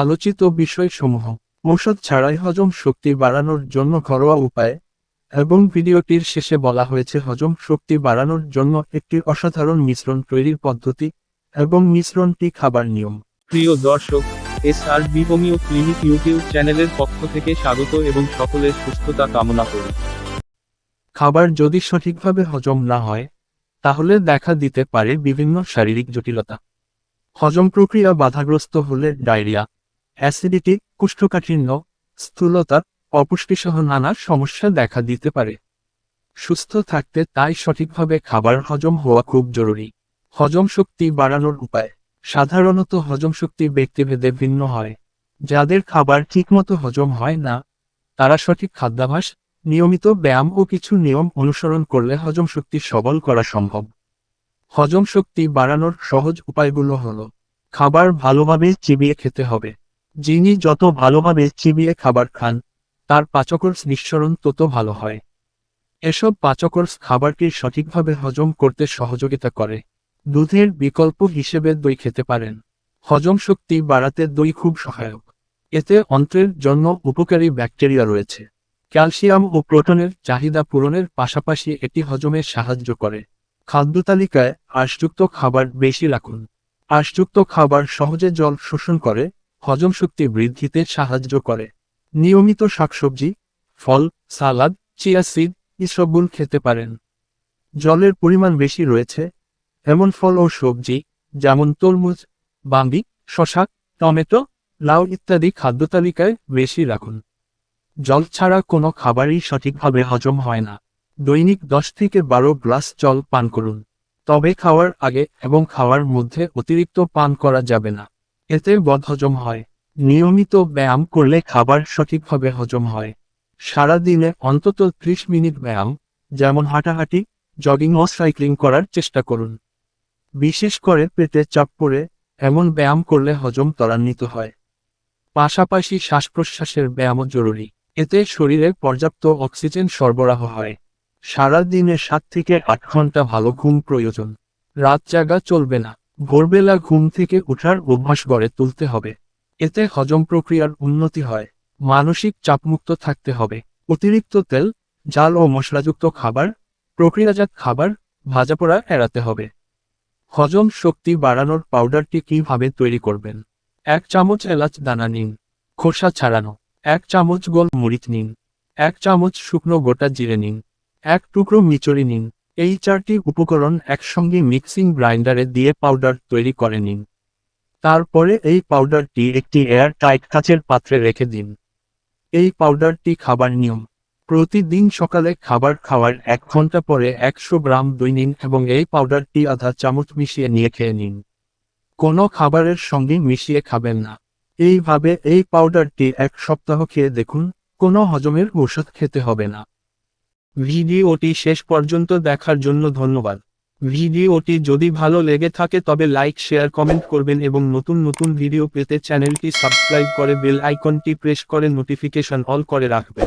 আলোচিত বিষয়সমূহ। ঔষধ ছাড়াই হজম শক্তি বাড়ানোর জন্য ঘরোয়া উপায়, এবং ভিডিওটির শেষে বলা হয়েছে হজম শক্তি বাড়ানোর জন্য একটি অসাধারণ মিশ্রণ তৈরির পদ্ধতি, এবং মিশ্রণটি খাবার নিয়ম। প্রিয় দর্শক S R B homeo clinic YouTube চ্যানেলের পক্ষ থেকে স্বাগত এবং সকলের সুস্থতা কামনা করি। খাবার যদি সঠিকভাবে হজম না হয়, তাহলে দেখা দিতে পারে বিভিন্ন শারীরিক জটিলতা। হজম প্রক্রিয়া বাধাগ্রস্ত হলে ডায়রিয়া অ্যাসিডিটি, কুষ্ঠকাঠিন্য স্থূলতা অপুষ্টিসহ নানা সমস্যা দেখা দিতে পারে। সুস্থ থাকতে তাই সঠিকভাবে খাবার হজম হওয়া খুব জরুরি। হজম শক্তি বাড়ানোর উপায়। সাধারণত হজম শক্তি ব্যক্তিভেদে ভিন্ন হয়। যাদের খাবার ঠিকমতো হজম হয় না, তারা সঠিক খাদ্যাভাস, নিয়মিত ব্যায়াম ও কিছু নিয়ম অনুসরণ করলে হজম শক্তি সবল করা সম্ভব। হজম শক্তি বাড়ানোর সহজ উপায়গুলো হলো, খাবার ভালোভাবে চিবিয়ে খেতে হবে। যিনি যত ভালোভাবে চিবিয়ে খাবার খান, তার পাচকর্স নিঃসরণ তত ভালো হয়। এসব পাচকর্স খাবারকে সঠিকভাবে হজম করতে সহযোগিতা করে। দুধের বিকল্প হিসেবে দই খেতে পারেন। হজম শক্তি বাড়াতে দই খুব সহায়ক। এতে অন্ত্রের জন্য উপকারী ব্যাকটেরিয়া রয়েছে। ক্যালসিয়াম ও প্রোটনের চাহিদা পূরণের পাশাপাশি এটি হজমে সাহায্য করে। খাদ্য তালিকায় আঁশযুক্ত খাবার বেশি রাখুন। আঁশযুক্ত খাবার সহজে জল শোষণ করে হজম শক্তি বৃদ্ধিতে সাহায্য করে। নিয়মিত শাকসবজি, ফল, সালাদ, চিয়া সিড ইসবগুল খেতে পারেন। জলের পরিমাণ বেশি রয়েছে। এমন ফল ও সবজি, যেমন তরমুজ বাম্বি শশা টমেটো, লাউ ইত্যাদি খাদ্য তালিকায় বেশি রাখুন। জল ছাড়া কোনো খাবারই সঠিকভাবে হজম হয় না। দৈনিক দশ থেকে বারো গ্লাস জল পান করুন। তবে খাওয়ার আগে এবং খাওয়ার মধ্যে অতিরিক্ত পান করা যাবে না। এতে বদহজম হয়। নিয়মিত ব্যায়াম করলে খাবার সঠিকভাবে হজম হয়। সারাদিনে অন্তত ত্রিশ মিনিট ব্যায়াম, যেমন হাঁটাহাঁটি জগিং ও সাইক্লিং করার চেষ্টা করুন। বিশেষ করে পেটে চাপ পড়ে, এমন ব্যায়াম করলে হজম ত্বরান্বিত হয়। পাশাপাশি শ্বাস প্রশ্বাসের ব্যায়ামও জরুরি। এতে শরীরে পর্যাপ্ত অক্সিজেন সরবরাহ হয়। সারা দিনে সাত থেকে আট ঘণ্টা ভালো ঘুম প্রয়োজন। রাত জাগা চলবে না। ভোরবেলা ঘুম থেকে ওঠার অভ্যাস গড়ে তুলতে হবে। এতে হজম প্রক্রিয়ার উন্নতি হয়। মানসিক চাপমুক্ত থাকতে হবে। অতিরিক্ত তেল, জাল ও মশলাযুক্ত খাবার, প্রক্রিয়াজাত খাবার ভাজাপোড়া এড়াতে হবে। হজম শক্তি বাড়ানোর পাউডারটি কীভাবে তৈরি করবেন? এক চামচ এলাচ দানা নিন। খোসা ছাড়ানো। এক চামচ গোল মরিচ নিন। এক চামচ শুকনো গোটা জিরে নিন। এক টুকরো মিচড়ি নিন। এই চারটি উপকরণ একসঙ্গে মিক্সিং গ্রাইন্ডারে দিয়ে পাউডার তৈরি করে নিন। তারপরে এই পাউডারটি একটি এয়ার টাইট কাচের পাত্রে রেখে দিন। এই পাউডারটি খাবার নিয়ম। প্রতিদিন সকালে খাবার খাওয়ার এক ঘণ্টা পরে একশো গ্রাম দই নিন এবং এই পাউডারটি আধা চামচ মিশিয়ে নিয়ে খেয়ে নিন। কোনো খাবারের সঙ্গে মিশিয়ে খাবেন না। এইভাবে এই পাউডারটি এক সপ্তাহ খেয়ে দেখুন, কোনো হজমের ওষুধ খেতে হবে না। ভিডিওটি শেষ পর্যন্ত দেখার জন্য ধন্যবাদ। ভিডিওটি যদি ভালো লেগে থাকে তবে লাইক, শেয়ার, কমেন্ট করবেন এবং নতুন নতুন ভিডিও পেতে চ্যানেলটি সাবস্ক্রাইব করে বেল আইকনটি প্রেস করে নোটিফিকেশন অল করে রাখবেন।